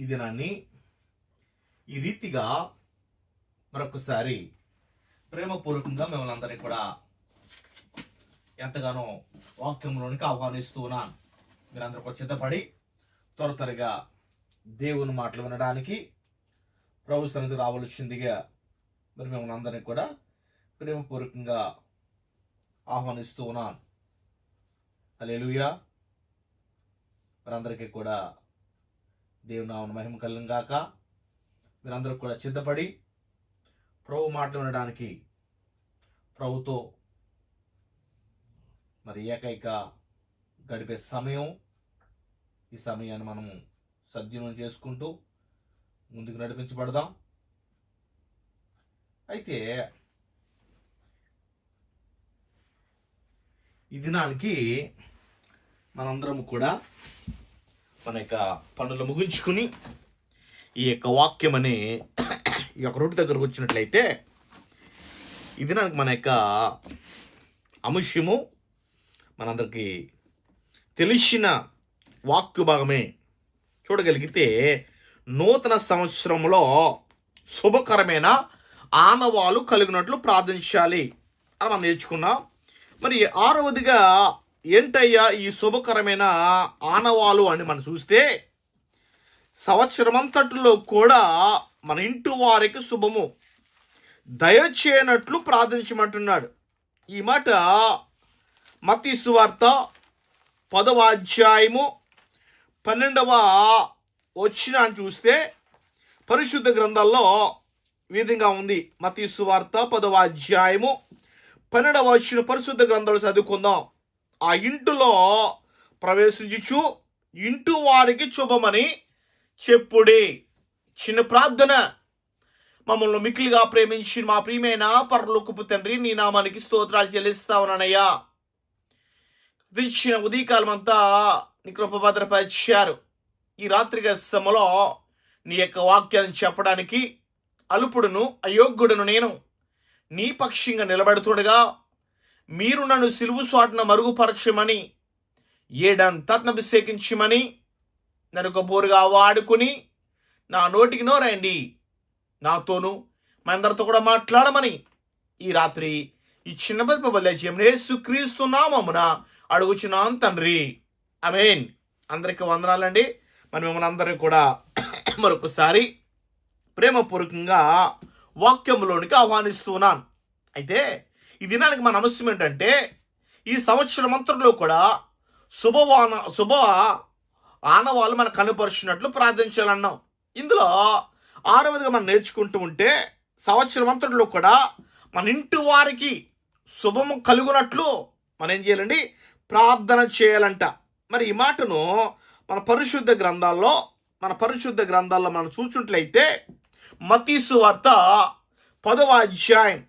ఈ దినాన్ని ఈ రీతిగా మరొకసారి ప్రేమపూర్వకంగా మిమ్మల్ని అందరినీ కూడా ఎంతగానో వాక్యంలోనికి ఆహ్వానిస్తూ ఉన్నాను. మీరందరూ కూడా సిద్ధపడి త్వర త్వరగా దేవుని మాటలు వినడానికి ప్రభు సన్నిధి రావలసిందిగా మరి మిమ్మల్ని అందరినీ కూడా ప్రేమపూర్వకంగా ఆహ్వానిస్తూ ఉన్నాను. అలెలుయా మరందరికీ కూడా దేవుని నామన మహిమ కలను గాక. మీరందరూ కూడా సిద్ధపడి ప్రభు మాటలు వినడానికి ప్రభుతో మరి ఏకైక గడిపే సమయం ఈ సమయాన్ని మనము సద్వినియోగం చేసుకుంటూ ముందుకు నడిపించబడదాం. అయితే ఈ దినానికి మనందరం కూడా మన యొక్క పనులు ముగించుకుని ఈ యొక్క వాక్యం అనే ఈ యొక్క రోడ్డు దగ్గరకు వచ్చినట్లయితే ఇది నాకు మన యొక్క అంశము మనందరికీ తెలిసిన వాక్య భాగమే. చూడగలిగితే నూతన సంవత్సరంలో శుభకరమైన ఆనవాలు కలిగినట్లు ప్రార్థించాలి అని మనం నేర్చుకున్నాం. మరి ఆరవదిగా ఏంటయ్యా ఈ శుభకరమైన ఆనవాలు అని మనం చూస్తే సంవత్సరమంతటిలో కూడా మన ఇంటి వారికి శుభము. దయచేయనట్లు ప్రార్థించమంటున్నాడు. ఈ మాట మతీసువార్త పదవ అధ్యాయము పన్నెండవ వచ్చిన అని చూస్తే పరిశుద్ధ గ్రంథాల్లో విధంగా ఉంది. మతీసు వార్త పదవ అధ్యాయము పన్నెండవ వచ్చిన పరిశుద్ధ గ్రంథాలు చదువుకుందాం. ఆ ఇంటిలో ప్రవేశించు ఇంటి వారికి శుభమని చెప్పుడి. చిన్న ప్రార్థన. మమ్మల్ని మిక్కిలిగా ప్రేమించి మా ప్రియమైన పరలోకపు తండ్రి నీ నామానికి స్తోత్రాలు చెల్లిస్తా ఉన్నానయ్యా. దించిన ఉదయకాలం అంతా నీ కృప ఈ రాత్రి సమలో నీ యొక్క వాక్యాన్ని చెప్పడానికి అలుపుడును అయోగ్యుడును నేను. నీ పక్షంగా నిలబడుతుండగా మీరు నన్ను సిలువు స్వాటన మరుగుపరచమని ఏడంతత్నభిషేకించమని నన్ను ఒక బోరుగా వాడుకుని నా నోటికి నోరండి. నాతోను మా అందరితో కూడా మాట్లాడమని ఈ రాత్రి ఈ చిన్న బలిచేసు క్రీస్తు నామమున అడుగుచున్నాను తండ్రి. అమేన్ అందరికి వందనాలండి. మనం మిమ్మల్ని అందరికీ కూడా మరొకసారి ప్రేమపూర్వకంగా వాక్యంలోనికి ఆహ్వానిస్తున్నాను అయితే ఈ దినానికి మన అంశం ఏంటంటే ఈ సంవత్సరం అంతట్లో కూడా శుభవాన శుభ ఆనవాళ్ళు మనకు కనుపరుచున్నట్లు ప్రార్థించాలన్నాం. ఇందులో ఆరవదిగా మనం నేర్చుకుంటూ ఉంటే సంవత్సరం అంతట్లో కూడా మన ఇంటి వారికి శుభము కలుగునట్లు మనం ఏం చేయాలండి? ప్రార్థన చేయాలంట. మరి ఈ మాటను మన పరిశుద్ధ గ్రంథాల్లో మన పరిశుద్ధ గ్రంథాల్లో మనం చూసినట్లయితే మతీసు వార్త పదవ అధ్యాయం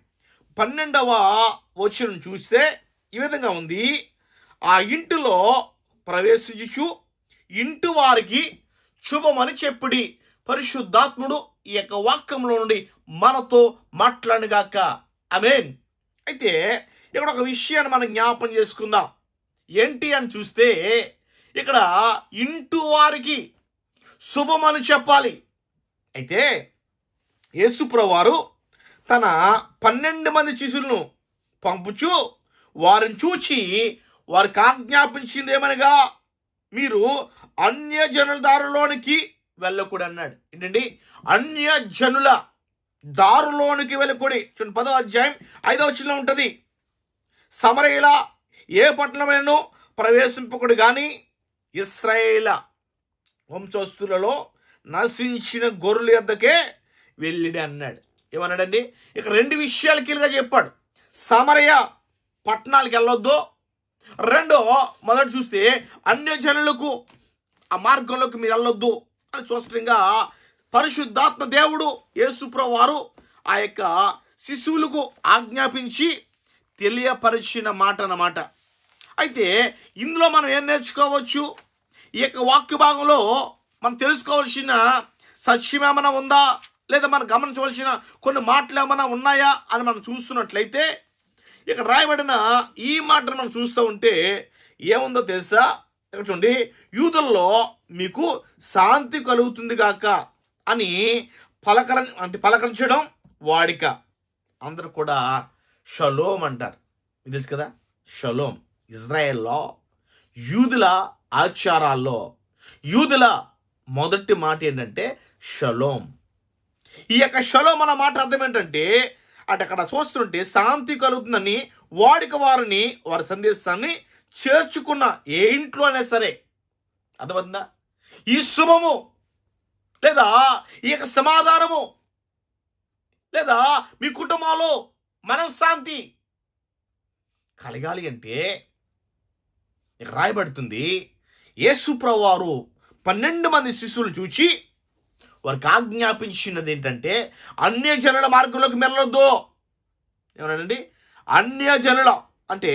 పన్నెండవ వచనం చూస్తే ఈ విధంగా ఉంది. ఆ ఇంటిలో ప్రవేశించు ఇంటి వారికి శుభమని చెప్పుడి. పరిశుద్ధాత్ముడు ఈ యొక్క వాక్యంలో నుండి మనతో మాట్లాడగాక అమేన్ అయితే ఇక్కడ ఒక విషయాన్ని మనం జ్ఞాపం చేసుకుందాం. ఏంటి అని చూస్తే ఇక్కడ ఇంటి వారికి శుభమని చెప్పాలి. అయితే యేసుప్రవారు తన పన్నెండు మంది శిశులను పంపుచు వారిని చూచి వారికి ఆజ్ఞాపించింది ఏమనగా మీరు అన్య జనుల దారిలోనికి వెళ్ళకూడదు అన్నాడు ఏంటండి? అన్య జనుల దారులోనికి వెళ్ళకూడి చూడండి పదో అధ్యాయం ఐదవ చిన్న ఉంటుంది. సమరయుల ఏ పట్టణమైనను ప్రవేశింపకుడు కానీ ఇస్రాయేల వంశస్థులలో నశించిన గొర్రెల యొద్దకే వెళ్ళిడి అన్నాడు. ఏమన్నాడండి? ఇక రెండు విషయాలు కీలుగా చెప్పాడు. సమరయ పట్టణాలకు వెళ్ళొద్దు. రెండో మొదటి చూస్తే అన్య జనులకు ఆ మార్గంలోకి మీరు వెళ్ళొద్దు అని స్పష్టంగా పరిశుద్ధాత్మ దేవుడు యేసుప్ర వారు ఆ యొక్క శిశువులకు ఆజ్ఞాపించి తెలియపరిచిన మాట అన్నమాట. అయితే ఇందులో మనం ఏం నేర్చుకోవచ్చు? ఈ యొక్క వాక్య భాగంలో మనం తెలుసుకోవాల్సిన సత్యమేమైనా ఉందా? లేదా మనం గమనించవలసిన కొన్ని మాటలు ఏమైనా ఉన్నాయా అని మనం చూస్తున్నట్లయితే ఇక్కడ రాయబడిన ఈ మాటను మనం చూస్తూ ఉంటే ఏముందో తెలుసా? ఇక్కడ చూడండి యూదుల్లో మీకు శాంతి కలుగుతుంది గాక అని పలకర అంటే పలకరించడం వాడిక. అందరూ కూడా షలోం అంటారు. మీకు తెలుసు కదా? షలోం. ఇజ్రాయెల్లో యూదుల ఆచారాల్లో. యూదుల మొదటి మాట ఏంటంటే షలోం. ఈ యొక్క షలో మన మాట అర్థం ఏంటంటే అటు అక్కడ చూస్తుంటే శాంతి కలుగుతుందని వాడికి వారిని వారి సందేశాన్ని చేర్చుకున్న ఏ ఇంట్లో అయినా సరే. అర్థమవుతుందా? ఈ శుభము లేదా ఈ యొక్క సమాధానము లేదా మీ కుటుంబంలో మనశ్శాంతి కలగాలి అంటే రాయబడుతుంది. యేసుప్రవారు పన్నెండు మంది శిశువులను చూచి వారికి ఆజ్ఞాపించినది ఏంటంటే అన్య జనుల మార్గంలోకి మెల్లొద్దు. ఏమన్నాడండి? అన్య జనుల అంటే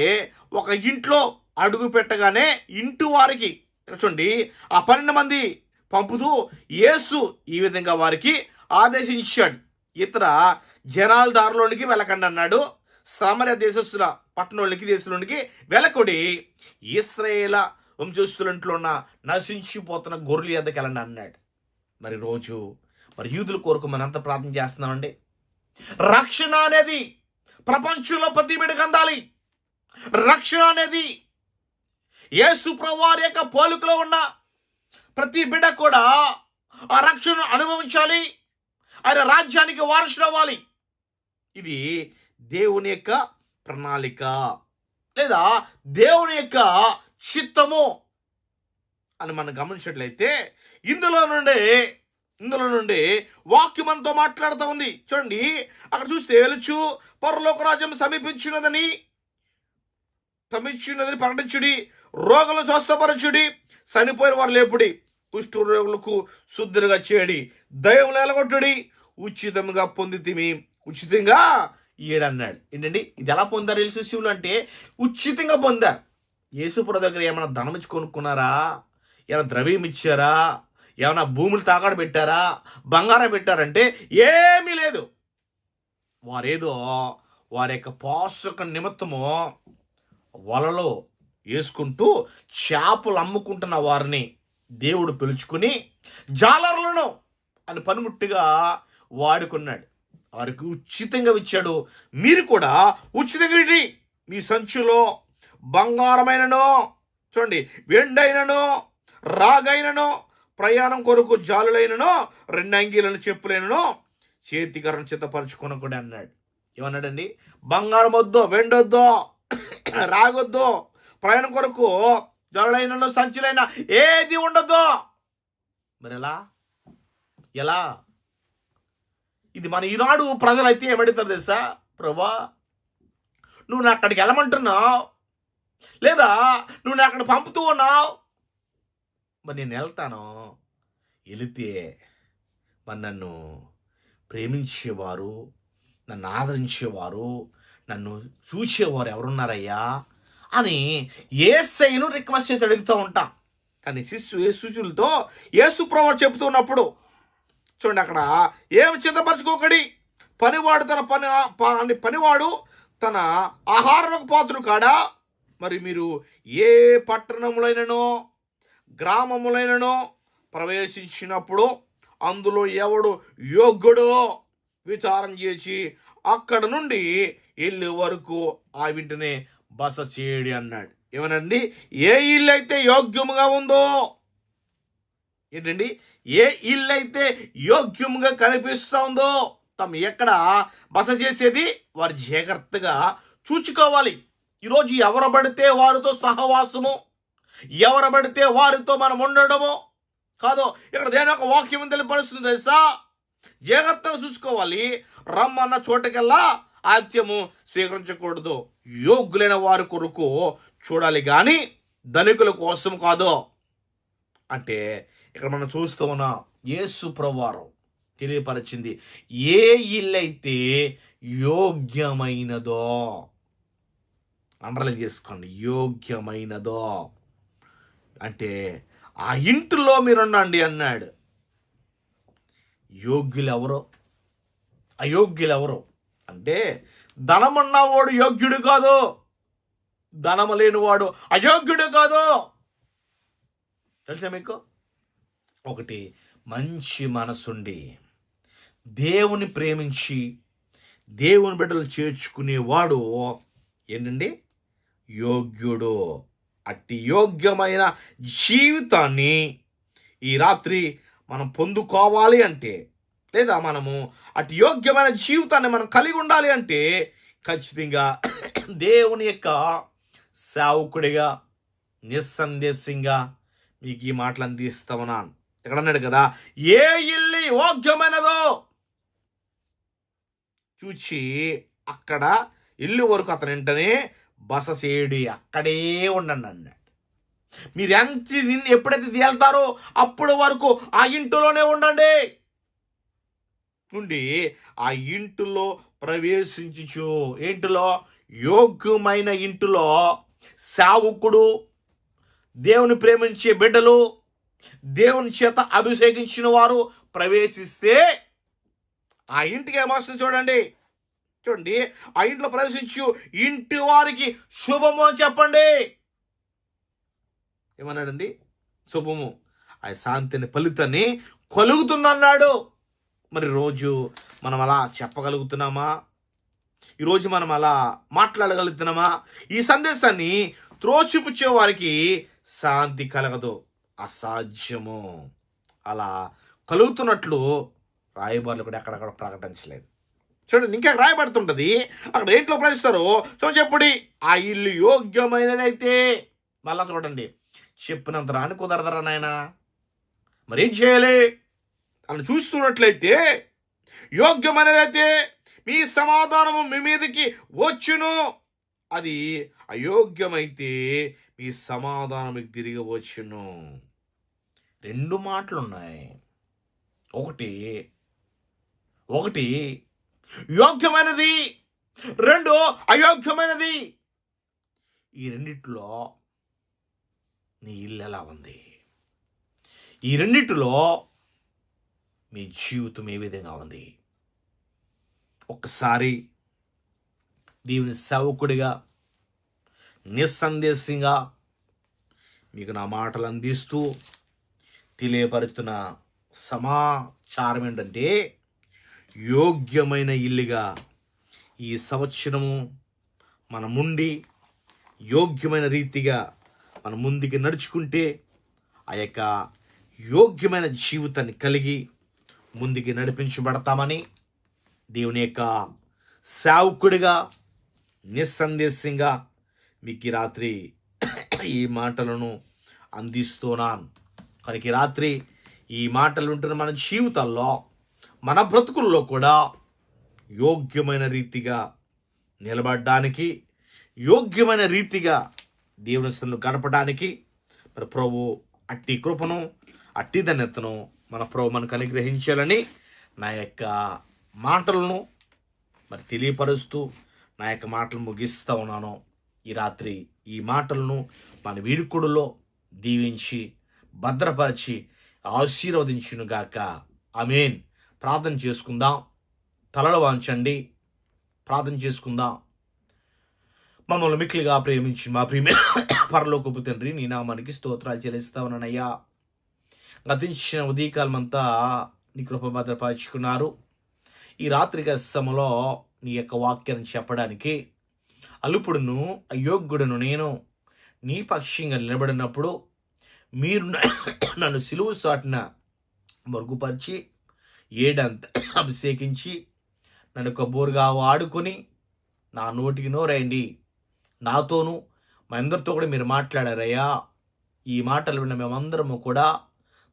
ఒక ఇంట్లో అడుగు పెట్టగానే ఇంటి వారికి చూడండి ఆ పన్నెండు మంది పంపుతూ యేసు ఈ విధంగా వారికి ఆదేశించాడు. ఇతర జనాల దారిలోనికి వెళ్ళకండి అన్నాడు. సమర దేశస్తుల పట్టణంలోనికి దేశంలోనికి వెలకొడి ఇస్రాయేల వంశస్థులంట్లో ఉన్న నశించిపోతున్న గొర్రెల ఎద్దకెళ్ళండి అన్నాడు. మరి రోజు మరి యూదుల కొరకు మనం ప్రార్థన చేస్తున్నామండి? రక్షణ అనేది ప్రపంచంలో ప్రతి బిడ్డకు అందాలి రక్షణ అనేది యేసు ప్రభువారి యొక్క పోలికలో ఉన్న ప్రతి బిడ్డ కూడా ఆ రక్షణను అనుభవించాలి. ఆయన రాజ్యానికి వారసులు అవ్వాలి. ఇది దేవుని యొక్క ప్రణాళిక లేదా దేవుని యొక్క చిత్తము అని మనం గమనించినట్లయితే ఇందులో నుండి ఇందులో నుండి వాక్యం మనతో మాట్లాడుతూ ఉంది. చూడండి అక్కడ చూస్తే వెలుచు పరలోక రాజ్యం సమీపించినదని సమీపించినదని ప్రకటించుడి రోగులను స్వస్థపరచుడి చనిపోయిన వారు లేపుడి కుష్ఠ రోగులకు శుద్ధులుగా చేయడి దయం నెలగొట్టుడి ఉచితంగా పొందితిమి ఉచితంగా ఏడన్నాడు ఏంటండి? ఇది ఎలా పొందారు తెలుసు శివులు అంటే ఉచితంగా పొందారు. యేసుపుర దగ్గర ఏమైనా ధనం ఇచ్చి కొనుక్కున్నారా? ఏమైనా ద్రవ్యం ఇచ్చారా? ఏమైనా భూములు తాకడ పెట్టారా? బంగారం పెట్టారంటే ఏమీ లేదు. వారేదో వారి యొక్క పోషక నిమిత్తము వలలో వేసుకుంటూ చేపలు అమ్ముకుంటున్న వారిని దేవుడు పిలుచుకుని జాలర్లను అని పనిముట్టుగా వాడుకున్నాడు. వారికి ఉచితంగా ఇచ్చాడు. మీరు కూడా ఉచితంగా మీ సంచులో బంగారమైనను చూడండి వెండైనను రాగైనను ప్రయాణం కొరకు జాలులైనను రెండు అంగీలను చెప్పులైనను చేతికరణ సిద్ధపరచుకుని కూడా అన్నాడు. ఏమన్నాడండి? బంగారం వద్దు వెండొద్దు రాగొద్దు ప్రయాణం కొరకు జాలులైనను సంచులైన ఏది ఉండొద్దు. మరి ఎలా? ఎలా ఇది మన ఈనాడు ప్రజలైతే ఏమడుతారు తెలుసా? ప్రభా నువ్వు నా అక్కడికి వెళ్ళమంటున్నావు? లేదా నువ్వు నా అక్కడ పంపుతూ ఉన్నావు? మరి నేను వెళ్తాను. వెళితే మరి నన్ను ప్రేమించేవారు నన్ను ఆదరించేవారు నన్ను చూసేవారు ఎవరున్నారయ్యా అని ఏసైను రిక్వెస్ట్ చేసి అడుగుతూ ఉంటాం. కానీ శిశు ఏ శిశువులతో యేసు ప్రభు చెబుతున్నప్పుడు చూడండి అక్కడ ఏమి చిత్తపరచుకోకడి పనివాడు తన పని పని పనివాడు తన ఆహారకు పాత్రుడు కాడా? మరి మీరు ఏ పట్టణములైననో? గ్రామములైనను ప్రవేశించినప్పుడు అందులో ఎవడు యోగ్యుడో విచారం చేసి అక్కడ నుండి ఇల్లు వరకు ఆ వింటనే బస చేయడి అన్నాడు. ఏమనండి? ఏ ఇల్లు అయితే యోగ్యముగా ఉందో? ఏంటండి? ఏ ఇల్లు అయితే యోగ్యముగా కనిపిస్తుందో తమ ఎక్కడ బస చేసేది? వారు జాగ్రత్తగా చూచుకోవాలి. ఈరోజు ఎవరు పడితే వారితో సహవాసము ఎవరు పడితే వారితో మనం ఉండడము? కాదు ఇక్కడ దేని ఒక వాక్యం తెలియపరుస్తుంది తెలుసా? జాగ్రత్తగా చూసుకోవాలి. రమ్మన్న చోటకెల్లా ఆత్యము స్వీకరించకూడదు. యోగ్యులైన వారి కొరకు చూడాలి కానీ ధనికుల కోసం కాదు. అంటే ఇక్కడ మనం చూస్తూ ఉన్నాం యేసు ప్రవారం తెలియపరిచింది ఏ ఇల్లైతే యోగ్యమైనదో అండర్లైన్ చేసుకోండి యోగ్యమైనదో. అంటే ఆ ఇంటిలో మీరుండండి అన్నాడు. యోగ్యులు ఎవరో అయోగ్యులు ఎవరో అంటే ధనమున్నవాడు యోగ్యుడు కాదు? ధనము లేనివాడు అయోగ్యుడు కాదు? తెలుసా మీకు? ఒకటి మంచి మనసుండి దేవుని ప్రేమించి దేవుని బిడ్డలు చేర్చుకునేవాడు ఏంటండి? యోగ్యుడు. అట్టి యోగ్యమైన జీవితాన్ని ఈ రాత్రి మనం పొందుకోవాలి అంటే లేదా మనము అతి యోగ్యమైన జీవితాన్ని మనం కలిగి ఉండాలి అంటే ఖచ్చితంగా దేవుని యొక్క సేవకుడిగా నిస్సందేశంగా మీకు ఈ మాటలు అందిస్తామన్నాను ఇక్కడ అన్నాడు కదా ఏ ఇల్లు యోగ్యమైనదో చూచి అక్కడ ఇల్లు వరకు అతను వెంటనే బస చేయడి అక్కడే ఉండండి అన్నాడు మీరు ఎంత దీన్ని ఎప్పుడైతే తేల్తారో అప్పుడు వరకు ఆ ఇంటిలోనే ఉండండి. ఉండి ఆ ఇంటిలో ప్రవేశించు ఇంటిలో యోగ్యమైన ఇంటిలో సావుకుడు దేవుని ప్రేమించే బిడ్డలు దేవుని చేత అభిషేకించిన వారు ప్రవేశిస్తే ఆ ఇంటికి ఏమొస్తుంది చూడండి? చూడండి ఆ ఇంట్లో ప్రవేశించు ఇంటి వారికి శుభము అని చెప్పండి. ఏమన్నాడండి? శుభము. ఆ శాంతిని ఫలితాన్ని కలుగుతుందన్నాడు. మరి రోజు మనం అలా చెప్పగలుగుతున్నామా? ఈరోజు మనం అలా మాట్లాడగలుగుతున్నామా? ఈ సందేశాన్ని త్రోచిపుచ్చే వారికి శాంతి కలగదు అసాధ్యము. అలా కలుగుతున్నట్లు రాయబారులు కూడా ఎక్కడక్కడ ప్రకటించలేదు. చూడండి ఇంకా రాయబడుతుంటుంది. అక్కడ ఏంట్లో ప్రశ్నిస్తారు సో చెప్పుడి ఆ ఇల్లు యోగ్యమైనదైతే మళ్ళా చూడండి. చెప్పినంత రాని కుదరదరా నాయన. మరేం చేయాలి? అని చూస్తున్నట్లయితే యోగ్యమైనదైతే మీ సమాధానము మీ మీదకి వచ్చును. అది అయోగ్యమైతే మీ సమాధానం మీకు తిరిగి వచ్చును. రెండు మాటలు ఉన్నాయి ఒకటి ఒకటి యోగ్యమైనది. రెండు అయోగ్యమైనది. ఈ రెండిట్లో నీ ఇల్లు ఎలా ఉంది? ఈ రెండిటిలో మీ జీవితం ఏ విధంగా ఉంది? ఒక్కసారి దేవుని సేవకుడిగా నిస్సందేశంగా మీకు నా మాటలు అందిస్తూ తెలియపరుతున్న సమాచారం ఏంటంటే యోగ్యమైన ఇల్లుగా ఈ సంవత్సరము మన ముండి యోగ్యమైన రీతిగా మనం ముందుకు నడుచుకుంటే ఆ యొక్క యోగ్యమైన జీవితాన్ని కలిగి ముందుకు నడిపించబడతామని దేవుని యొక్క సేవకుడిగా నిస్సందేశంగా మీకు ఈ రాత్రి ఈ మాటలను అందిస్తున్నాను. కనుక రాత్రి ఈ మాటలు ఉంటున్న మన జీవితాల్లో మన బ్రతుకుల్లో కూడా యోగ్యమైన రీతిగా నిలబడడానికి యోగ్యమైన రీతిగా దేవుని సన్ను గడపడానికి మరి ప్రభు అట్టి కృపను అట్టి ధన్యతను మన ప్రభు మనకు అనుగ్రహించాలని నా యొక్క మాటలను మరి తెలియపరుస్తూ నా యొక్క మాటలు ముగిస్తూ ఉన్నాను. ఈ రాత్రి ఈ మాటలను మన వీడుకుడులో దీవించి భద్రపరిచి ఆశీర్వదించునుగాక. అమేన్ ప్రార్థన చేసుకుందాం. తలలు వాంచండి. ప్రార్థన చేసుకుందాం. మమ్మల్ని మిక్కిలిగా ప్రేమించి మా ప్రేమ పరలోకపు తండ్రి నీ నామానికి స్తోత్రాలు చెల్లిస్తా ఉన్నానయ్యా. గతించిన ఉదయకాలమంతా నీ కృప భద్రపరుచుకున్నారు. ఈ రాత్రిక సమలో నీ యొక్క వాక్యాన్ని చెప్పడానికి అలుపుడును అయోగ్యుడును నేను నీ పక్షంగా నిలబడినప్పుడు మీరు నన్ను సిలువు సాటిన మరుగుపరిచి ఏడంత అభిషేకించి నన్ను కబోరుగా వాడుకొని నా నోటికి నోరండి నాతోనూ మా అందరితో కూడా మీరు మాట్లాడారయ్యా. ఈ మాటలు విన్న మేమందరము కూడా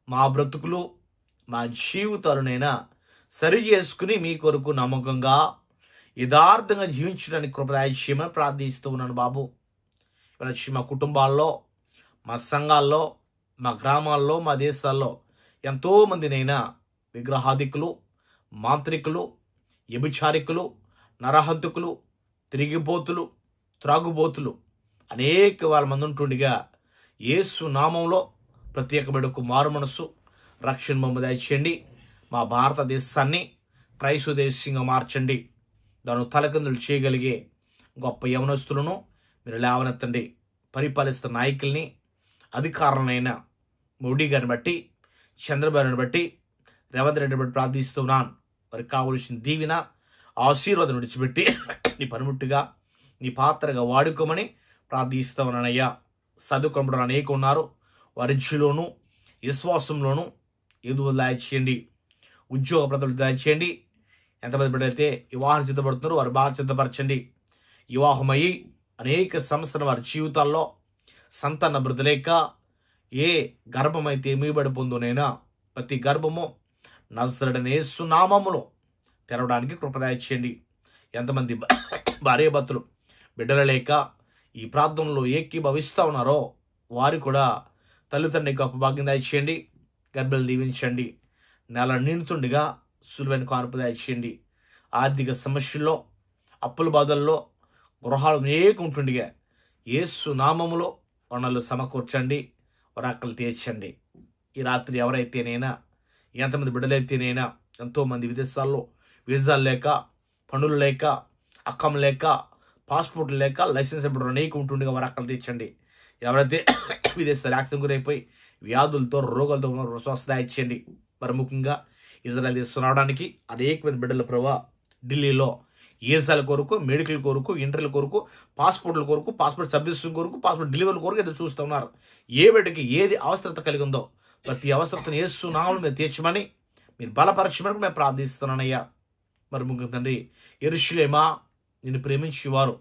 మా బ్రతుకులు మా జీవితాలనైనా సరి చేసుకుని మీ కొరకు నమ్మకంగా యథార్థంగా జీవించడానికి కృపదాయమని ప్రార్థిస్తూ ఉన్నాను బాబు. వచ్చి మా కుటుంబాల్లో మా సంఘాల్లో మా గ్రామాల్లో మా దేశాల్లో ఎంతోమందినైనా విగ్రహాదికులు మాంత్రికులు వ్యభిచారికులు నరహంతుకులు తిరిగిపోతులు త్రాగుబోతులు. అనేక వాళ్ళ మంది ఉంటుండగా యేసు నామంలో ప్రత్యేక మారు మనసు రక్షణ మమ్మ దయచేయండి. మా భారతదేశాన్ని క్రైస్తవ దేశంగా మార్చండి. దాని తలకిందులు చేయగలిగే గొప్ప యవనస్తులను మీరు లేవనెత్తండి. పరిపాలిస్తున్న నాయకుల్ని అధికారులనైన మోడీ గారిని బట్టి చంద్రబాబుని బట్టి రేవంత్ రెడ్డి బట్టి ప్రార్థిస్తున్నాను. వారికి కావలసిన దీవిన ఆశీర్వాదం విడిచిపెట్టి నీ పనిముట్టుగా నీ పాత్రగా వాడుకోమని ప్రార్థిస్తామనయ్యా చదువుకోవడం అనేక ఉన్నారు. వారిలోను విశ్వాసంలోను ఎదుగు దాచేయండి ఉద్యోగ ప్రతులు దాచేయండి ఎంతమంది బిడ్డలైతే వివాహం సిద్ధపడుతున్నారు వారు బాగా సిద్ధపరచండి. వివాహమయ్యి అనేక సంస్థలు వారి జీవితాల్లో సంతాన బృదలేక ఏ గర్భమైతే మీబడి పొందునైనా ప్రతి గర్భము నజరడనేసు నామములో తెరవడానికి కృపదాయ చేయండి. ఎంతమంది భార్య భర్తలు బిడ్డలు లేక ఈ ప్రాంతంలో ఏకీభవిస్తూ ఉన్నారో వారు కూడా తల్లిదండ్రి గొప్ప భాగ్యం దయచేయండి. గర్భలు దీవించండి. నెల నిండుతుండగా సులువైన కానుపు దాయిచేయండి. ఆర్థిక సమస్యల్లో అప్పుల బాధల్లో గృహాలు అనేక ఉంటుండగా యేసు నామములో వనరులు సమకూర్చండి వరాకలు తీర్చండి. ఈ రాత్రి ఎవరైతేనైనా ఎంతమంది బిడ్డలైతేనైనా ఎంతోమంది విదేశాల్లో వీసాలు లేక పనులు లేక అక్కం లేక పాస్పోర్ట్ లేక లైసెన్స్ ఇప్పుడు అనేక ఉంటుండగా అక్కడ తెచ్చండి ఎవరైతే విదేశాలు యాక్సిడెంట్ గురైపోయి వ్యాధులతో రోగాలతో ఉన్నారో స్వస్థ ఇచ్చేయండి. మరి ముఖ్యంగా ఇజ్రాయల్ దేశం రావడానికి అనేక మంది బిడ్డల ప్రభావ ఢిల్లీలో ఏసాల కొరకు మెడికల్ కొరకు ఇంటర్ల కొరకు పాస్పోర్ట్ల కొరకు పాస్పోర్ట్ సర్వీసింగ్ కొరకు పాస్పోర్ట్ డెలివరీ కొరకు ఏదో చూస్తున్నారు ఏ బిడ్డకి ఏది అవసరత కలిగి ఉందో ప్రతి అవసరతను ఏసు నామలు మీరు తీర్చమని మీరు బలపరచమని మేము ప్రార్థిస్తున్నానయ్యా. మరి ముగ్గురు తండ్రి ఎరుషులేమా నిన్ను ప్రేమించేవారు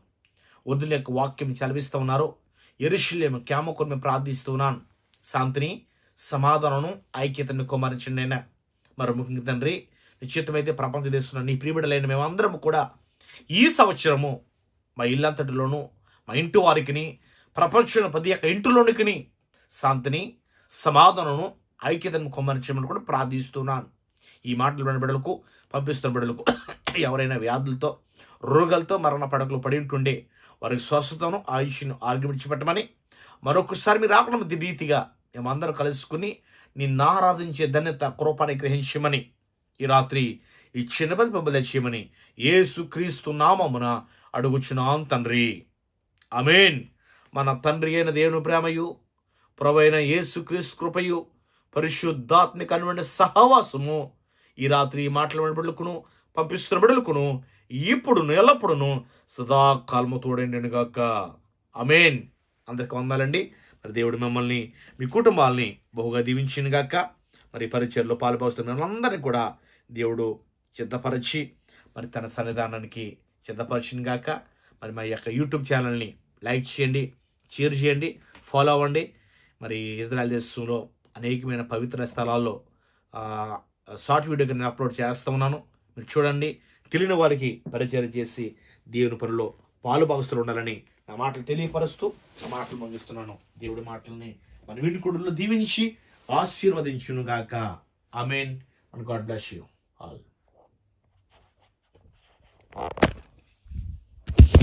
వదిలిన యొక్క వాక్యం చదివిస్తూ ఉన్నారు. ఎరుషులేమ క్యామకుని మేము ప్రార్థిస్తూ ఉన్నాను శాంతిని సమాధానము ఐక్యతను కుమారించండి అయినా మరి ముఖ్యంగా తండ్రి నిశ్చితమైతే ప్రపంచ దేశంలో నీ ప్రియబిడలైన మేమందరం కూడా ఈ సంవత్సరము మా ఇల్లంతటిలోనూ మా ఇంటి వారికిని ప్రపంచంలో ప్రతి ఒక్క ఇంటిలోనికి శాంతిని సమాధానము ఐక్యతను కొమ్మరించమని కూడా ప్రార్థిస్తున్నాను. ఈ మాటలు విన్న బిడ్డలకు పంపిస్తున్న బిడ్డలకు ఎవరైనా వ్యాధులతో రోగాలతో మరణ పడకలు పడి ఉంటుండే వారికి స్వస్థతను ఆయుష్ను ఆరోగ్యం పెట్టమని మరొకసారి మీరు రాకుండా రీతిగా మేమందరం కలుసుకుని నిన్ను ఆరాధించే ధన్యత కృపాన్ని గ్రహించమని ఈ రాత్రి ఈ చిన్నపతి పబ్బుల చేయమని ఏసు క్రీస్తు నామమున అడుగుచున్నాం తండ్రి. అమేన్ మన తండ్రి అయిన దేవుని ప్రేమయు ప్రవైన యేసు క్రీస్తు కృపయు పరిశుద్ధాత్మిక అనువైన సహవాసము ఈ రాత్రి ఈ మాటల బిడ్డలకును పంపిస్తున్న బిడ్డలకును ఇప్పుడు ఎల్లప్పుడును సదాకాలము తోడండి గాక. అమేన్ అందరికి వందాలండి. మరి దేవుడు మిమ్మల్ని మీ కుటుంబాలని బహుగా దీవించిన గాక. మరి పరిచయలో పాల్పొస్తున్న అందరినీ కూడా దేవుడు సిద్ధపరిచి మరి తన సన్నిధానానికి సిద్ధపరిచిన గాక. మరి మా యొక్క యూట్యూబ్ ఛానల్ని లైక్ చేయండి షేర్ చేయండి ఫాలో అవ్వండి. మరి ఇజ్రాయెల్ దేశంలో అనేకమైన పవిత్ర స్థలాల్లో షార్ట్ వీడియో నేను అప్లోడ్ చేస్తూ ఉన్నాను. మీరు చూడండి. తెలియని వారికి పరిచయం చేసి దేవుని పనిలో పాలు భాగస్తులు ఉండాలని నా మాటలు తెలియపరుస్తూ నా మాటలు ముగిస్తున్నాను. దేవుడి మాటల్ని మన వీటికుడులో దీవించి ఆశీర్వదించును గాక. Amen and God bless you all.